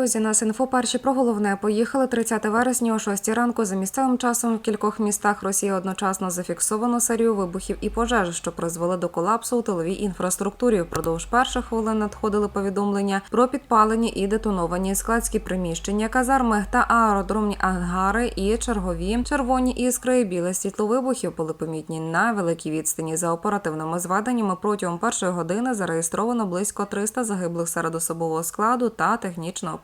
Друзі, нас інфо перші про головне поїхали 30 вересня о 6 ранку. За місцевим часом в кількох містах Росії одночасно зафіксовано серію вибухів і пожеж, що призвели до колапсу у тиловій інфраструктурі. Впродовж перших хвилин надходили повідомлення про підпалені і детоновані складські приміщення, казарми та аеродромні ангари і чергові червоні іскри. і Біле світло вибухів були помітні на великій відстані. За оперативними зведеннями протягом першої години зареєстровано близько 300 загиблих серед особового складу та технічного.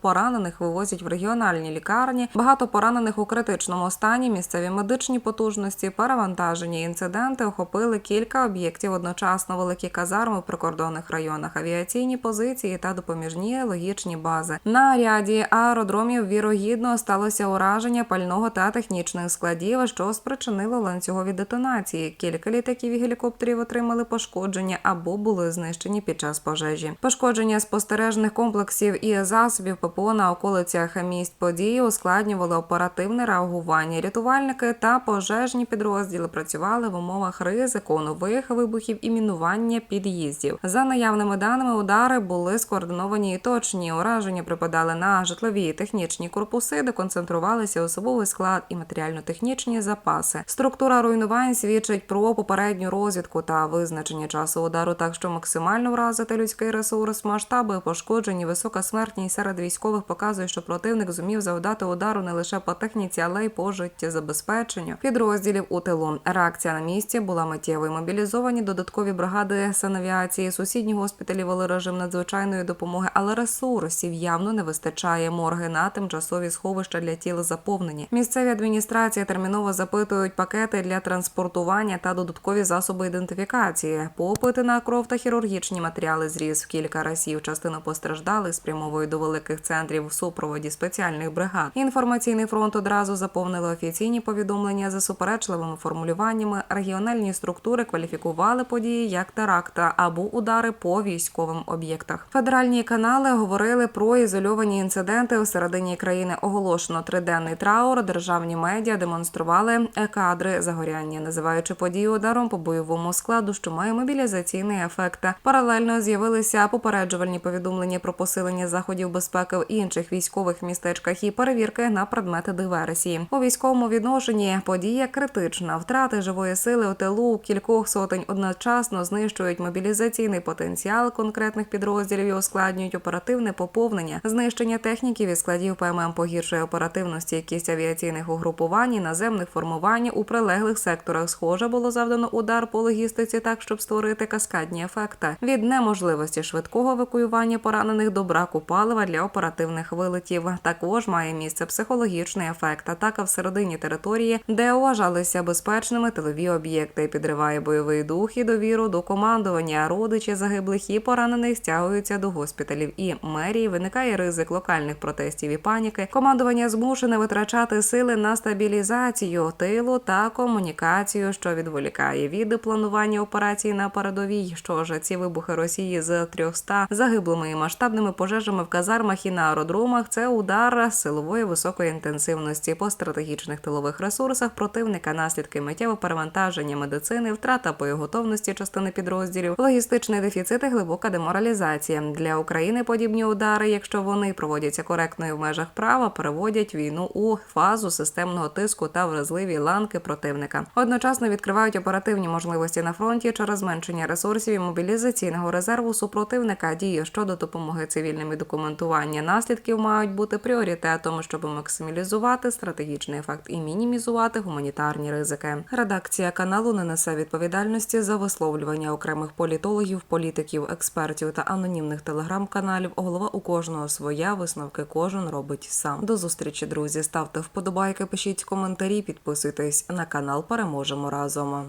Поранених вивозять в регіональні лікарні. Багато поранених у критичному стані. Місцеві медичні потужності перевантажені. Інциденти охопили кілька об'єктів одночасно. Великі казарми в прикордонних районах, авіаційні позиції та допоміжні логічні бази. На ряді аеродромів вірогідно сталося ураження пального та технічних складів, що спричинило ланцюгові детонації. Кілька літаків і гелікоптерів отримали пошкодження або були знищені під час пожежі. Пошкодження спостережних комплексів і засобів ППО на околицях місць події ускладнювали оперативне реагування. Рятувальники та пожежні підрозділи працювали в умовах ризику нових вибухів і мінування під'їздів. За наявними даними, удари були скоординовані і точні. Ураження припадали на житлові і технічні корпуси, де концентрувалися особовий склад і матеріально-технічні запаси. Структура руйнувань свідчить про попередню розвідку та визначення часу удару, так що максимально вразити людський ресурс, масштаби пошкоджень, і висока смертність серед військових показує, що противник зумів завдати удару не лише по техніці, але й по життєзабезпеченню підрозділів у тилу. Реакція на місці була миттєвою. Мобілізовані додаткові бригади санавіації. Сусідні госпіталі вели режим надзвичайної допомоги, але ресурсів явно не вистачає. Морги на тимчасові сховища для тіл заповнені. Місцеві адміністрації терміново запитують пакети для транспортування та додаткові засоби ідентифікації. Попити на кров та хірургічні матеріали зріс в кілька разів. Частину постраждалих спрямовують до великих центрів в супроводі спеціальних бригад. Інформаційний фронт одразу заповнили офіційні повідомлення за суперечливими формулюваннями. Регіональні структури кваліфікували події як теракта або удари по військовим об'єктах. Федеральні канали говорили про ізольовані інциденти у середині країни. Оголошено триденний траур. Державні медіа демонстрували кадри загоряння, називаючи подію ударом по бойовому складу, що має мобілізаційний ефект. Паралельно з'явилися попереджувальні повідомлення про посилення заходів безпеки в інших військових містечках і перевірки на предмети диверсії. У військовому відношенні подія критична. Втрати живої сили у тилу кількох сотень одночасно знищують мобілізаційний потенціал конкретних підрозділів і ускладнюють оперативне поповнення, знищення техніків і складів ПММ погіршує оперативну стійкість авіаційних угрупувань і наземних формувань у прилеглих секторах. Схоже було завдано удар по логістиці, так щоб створити каскадні ефекти від неможливості швидкого евакуювання поранених до браку палива для оперативних вилетів. Також має місце психологічний ефект. Атака всередині території, де вважалися безпечними тилові об'єкти, підриває бойовий дух і довіру до командування. Родичі загиблих і поранених стягуються до госпіталів і мерії. Виникає ризик локальних протестів і паніки. Командування змушене витрачати сили на стабілізацію тилу та комунікацію, що відволікає від планування операцій на передовій. Що ж ці вибухи Росії з 300 загиблими і масштабними пожежами в казармах і на аеродромах це удар силової високої інтенсивності по стратегічних тилових ресурсах противника, наслідки миттєвого перевантаження медицини, втрата боєготовності частини підрозділів, логістичний дефіцит і глибока деморалізація для України. Подібні удари, якщо вони проводяться коректно і в межах права, переводять війну у фазу системного тиску та вразливі ланки противника. Одночасно відкривають оперативні можливості на фронті через зменшення ресурсів і мобілізаційного резерву супротивника. Дії щодо допомоги цивільним і документування наслідків мають бути пріоритетом, щоб максималізувати стратегічний ефект і мінімізувати гуманітарні ризики. Редакція каналу не несе відповідальності за висловлювання окремих політологів, політиків, експертів та анонімних телеграм-каналів. Голова у кожного своя висновки кожен робить сам. До зустрічі, друзі. Ставте вподобайки, пишіть коментарі, підписуйтесь на канал. Переможемо разом.